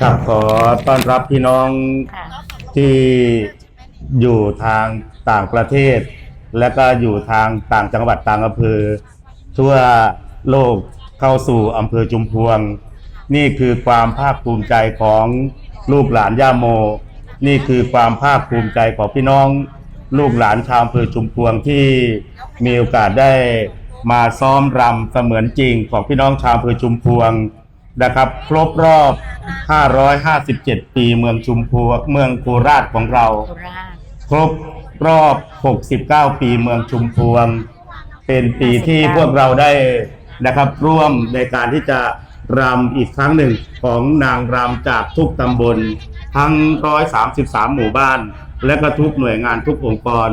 ครับขอต้อนรับพี่น้องค่ะที่อยู่ทางต่างประเทศ และก็อยู่ทางต่างจังหวัดต่างอำเภอทั่วโลกเข้าสู่อำเภอจุมพวง นี่คือความภาคภูมิใจของลูกหลานย่าโม นี่คือความภาคภูมิใจของพี่น้อง ลูกหลานชาวอำเภอจุมพวงที่มีโอกาสได้มาซ้อมรำเสมือนจริงของพี่น้องชาวอำเภอจุมพวง นะครับ ครบรอบ 557 ปีเมืองชุมพวงเมืองโคราชของเรา โคราช ครบรอบ 69 ปีเมืองชุมพวง เป็นปีที่พวกเราได้นะครับ ร่วมในการที่จะรำอีกครั้งหนึ่งของนางรำจากทุกตำบล ทั้ง 133 หมู่บ้าน และก็ทุกหน่วยงานทุกองค์กร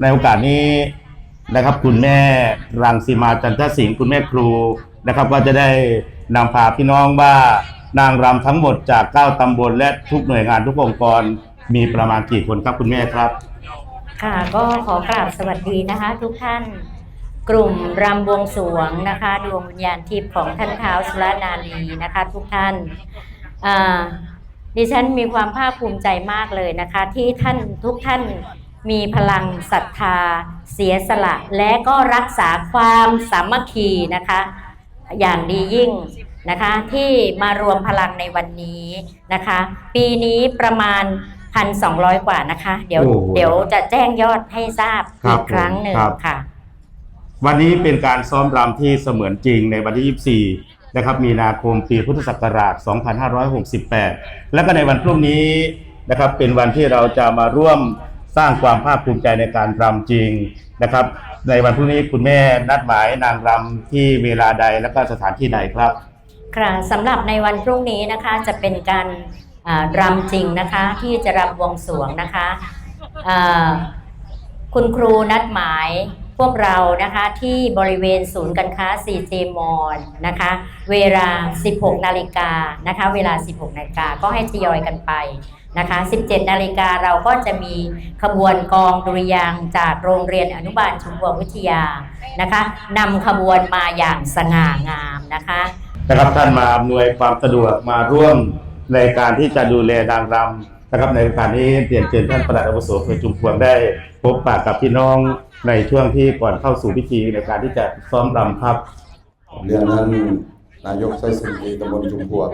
ในโอกาสนี้นะครับ คุณแม่รังสีมาจันทสิงห์คุณแม่ครูนะครับ ก็จะได้ นำพาพี่น้องว่านางรำทั้งหมดจาก 9ตำบลและทุกหน่วยงานทุกองค์กรมีประมาณกี่คนครับคุณแม่ครับ ค่ะก็ขอกราบสวัสดีนะคะ ทุกท่านกลุ่มรำบวงสรวงนะคะดวงวิญญาณทิพย์ของท่านเท้าวสุรนารีนะคะ ทุกท่านดิฉันมีความภาคภูมิใจมากเลยนะคะ ที่ท่านทุกท่านมีพลังศรัทธา เสียสละ และก็รักษาความสามัคคีนะคะ อย่างดียิ่งนะคะที่มารวมพลังในวันนี้นะคะ ปีนี้ประมาณ 1,200 กว่านะคะ เดี๋ยวโอ้โหเดี๋ยวจะแจ้งยอดให้ทราบครัอีบกครั้งหนึ่งครับ ค่ะ วันนี้เป็นการซ้อมรำที่เสมือนจริงในวันที่ 24 นะครับ มีนาคมปีพุทธศักราช 2568 และก็ในวันพรุ่งนี้นะครับ เป็นวันที่เราจะมาร่วม สร้างความภาคภูมิใจในการรำจริงนะครับ ในวันพรุ่งนี้คุณแม่นัดหมายนางรำที่เวลาใดและก็สถานที่ใดครับค่ะสำหรับในวันพรุ่งนี้นะคะจะเป็นการอ่ารำจริงนะคะที่จะรำบวงสวงนะคะคุณครูนัดหมายพวกเรานะคะที่บริเวณศูนย์การค้า CJ m a l l นะคะ เวลา 16 นาฬิกานะคะ เวลา 16 นาฬิกาก็ให้ทยอยกันไป นะคะ 17 นาฬิกาเราก็จะมีขบวนกองดุริยางค์จากโรงเรียนอนุบาลชุมพวงวิทยานะคะนำขบวนมาอย่างสง่างามนะคะ นะครับท่านมาอำนวยความสะดวกมาร่วมในการที่จะดูแลนางรำนะครับในการนี้เรียนเชิญท่านประหลัดอาวุโสเพื่อจุมพวงได้ พบปะกับพี่น้องในช่วงที่ก่อนเข้าสู่พิธีในการที่จะซ้อมรำครับ เรียนท่านนายกไซสุนทรีตำบลชุมพวง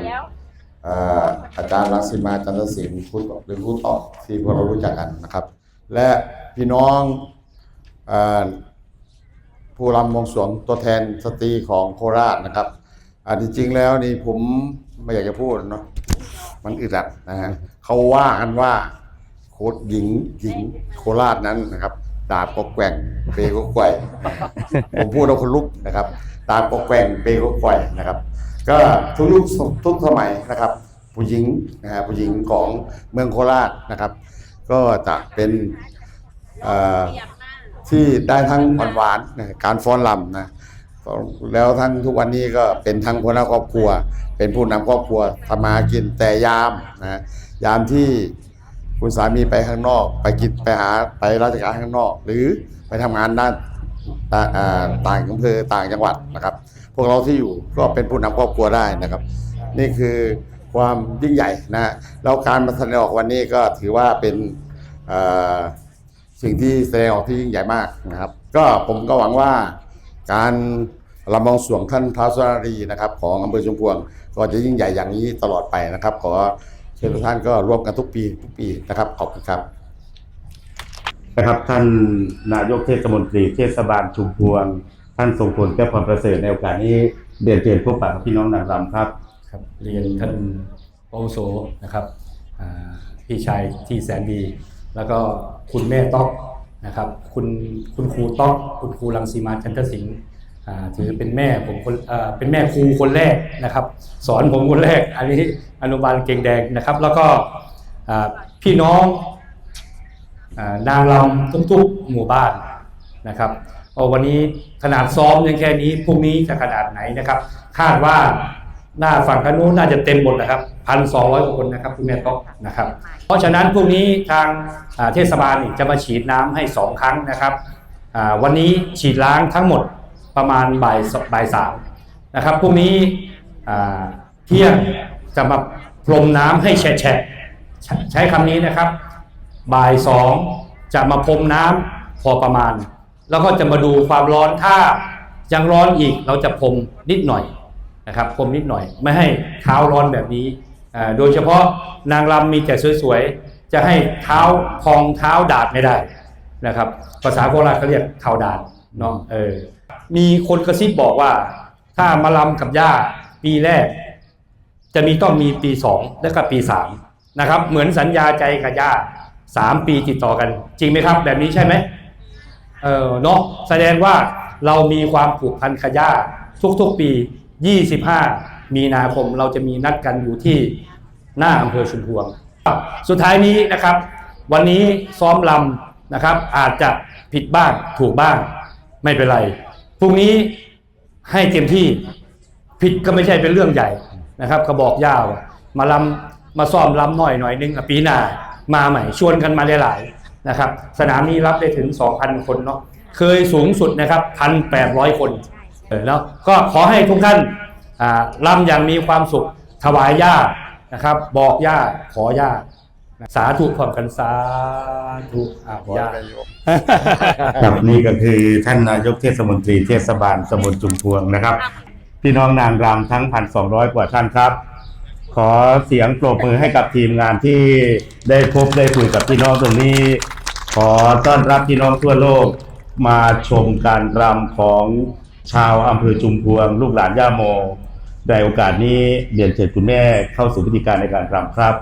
อาจารย์รังสิมาจันทศิลป์พูดหรือพูดต่อที่พวกเรารู้จักกันนะครับ และพี่น้องอผู้รำวงสวงตัวแทนสตรีของโคราชนะครับอันที่จริงแล้วนี่ผมไม่อยากจะพูดเนาะมันอึดอัดนะฮะเขาว่ากันว่าโคดหญิงหญิงโคราชนั้นนะครับดาบก็แกว่งเปก็แกว่งผมพูดแล้วคนลุกนะครับตามก็แกว่งเปก็แกว่งนะครับ ก็ทุกยุคทุกสมัยนะครับ ผู้หญิงนะฮะผู้หญิงของเมืองโคราชนะครับ ก็จะเป็นที่ได้ทั้งหวานๆนการฟ้อนรำนะแล้วทั้งทุกวันนี้ก็เป็นทั้งหัวหน้าครอบครัว เป็นผู้นำครอบครัวทำมากินแต่ยามนะยามที่คุณสามีไปข้างนอก ไปกินไปหาไปราชการข้างนอก หรือไปทำงานด้านต่างอำเภอต่างจังหวัดนะครับ พวกเราที่อยู่ก็เป็นผู้นำครอบครัวได้นะครับ นี่คือความยิ่งใหญ่นะฮะแล้วการมาแสดงออกวันนี้ก็ถือว่าเป็นสิ่งที่แสดงออกที่ยิ่งใหญ่มากนะครับ ก็ผมก็หวังว่าการลำบองสวงท่านท้าวสรารีนะครับ ของอำเภอชุมพวง ก็จะยิ่งใหญ่อย่างนี้ตลอดไปนะครับ ขอเชิญทุกท่านก็ร่วมกันทุกปีทุกปีนะครับขอบคุณครับนะครับท่านนายกเทศมนตรีเทศบาลชุมพวง ท่านทรงพลแก้วพรประเสริฐในโอกาสนี้เรียนเชิญพบปะกับพี่น้องนางรำครับครับ เรียนท่านโอโสนะครับพี่ชายที่แสนดี แล้วก็คุณแม่ต๊อกนะครับคุณคุณครูต๊อกคุณครูรังสีมาจันทสิงห์อ่าถือเป็นแม่ผมคนเป็นแม่ครูคนแรกนะครับ สอนผมคนแรก อันนี้อนุบาลเก่งแดงนะครับ แล้วก็พี่น้องอนางรำทุกๆหมู่บ้านนะครับ วันนี้ขนาดซ้อมยังแค่นี้พรุ่งนี้จะขนาดไหนนะครับ คาดว่าหน้าฝั่งกันนู้นน่าจะเต็มหมดนะครับพันสองร้อยกว่าคนนะครับคุณแม่ต๊อกนะครับ เพราะฉะนั้นพรุ่งนี้ทางเทศบาลจะมาฉีดน้ำให้สองครั้งนะครับวันนี้ฉีดล้างทั้งหมดประมาณบ่ายสบ่ายสามนะครับพรุ่งนี้เที่ยงจะมาพรมน้ำให้แฉะใช้ใช้คำนี้นะครับ บ่ายสองจะมาพรมน้ำพอประมาณ แล้วก็จะมาดูความร้อนถ้ายังร้อนอีกเราจะพรมนิดหน่อยนะครับพรมนิดหน่อย ไม่ให้เท้าร้อนแบบนี้โดยเฉพาะนางรำมีแต่สวยๆ จะให้เท้าพองเท้าดาดไม่ได้นะครับ ภาษาโบราณเขาเรียกเท้าดาดเนาะเออมีคนกระซิบบอกว่า ถ้ามาลำกับย่าปีแรก จะมีต้องมีปีสองและก็ปีสามนะครับ เหมือนสัญญาใจกับย่าสามปีติดต่อกัน จริงไหมครับ แบบนี้ใช่ไหม เออเนาะแสดงว่าเรามีความผูกพันกับย่าทุกๆปี 25 มีนาคมเราจะมีนัดกันอยู่ที่หน้าอำเภอชุมพวง สุดท้ายนี้นะครับ วันนี้ซ้อมลำนะครับ อาจจะผิดบ้างถูกบ้าง ไม่เป็นไรพรุ่งนี้ให้เต็มที่ผิดก็ไม่ใช่เป็นเรื่องใหญ่นะครับก็บอกย่าวมาลำมาซ่อมลำหน่อยหน่อยนึงปีหน้ามาใหม่ชวนกันมาหลายๆ นะครับ สนามนี้รับได้ถึง 2,000 คนเนาะเคยสูงสุดนะครับ 1,800 คนเออแล้วก็ขอให้ทุกท่านอ่าลำอย่างมีความสุขถวายย่านะครับ บอกย่าขอย่าสาธุพร้อมกันสาธุอะย่าครับนี่ก็คือท่านนายกเทศมนตรีเทศบาลตำบลจุมพวงนะครับ พี่น้องนางรำทั้งพันสองร้อยกว่าท่านครับ ขอเสียงปรบมือให้กับทีมงานที่ได้พบได้คุยกับพี่น้องตรงนี้ ขอต้อนรับพี่น้องทั่วโลกมาชมการรำของชาวอำเภอจุมพวง ลูกหลานย่าโมในโอกาสนี้เรียนเชิญคุณแม่เข้าสู่พิธีการในการรำครับ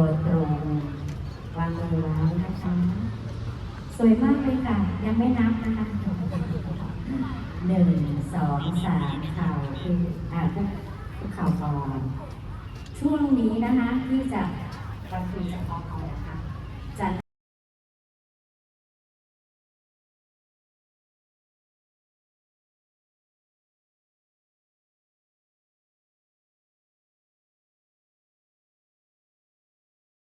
ตัวตรงวางมือแล้วนะคะสวยมากเลยค่ะ ยังไม่นับนะคะหนึ่งสองสามเข่าคืออ่าคุกคุกเข่าก่อนช่วงนี้นะคะที่จะวันคุยเฉพาะเขานะคะจะ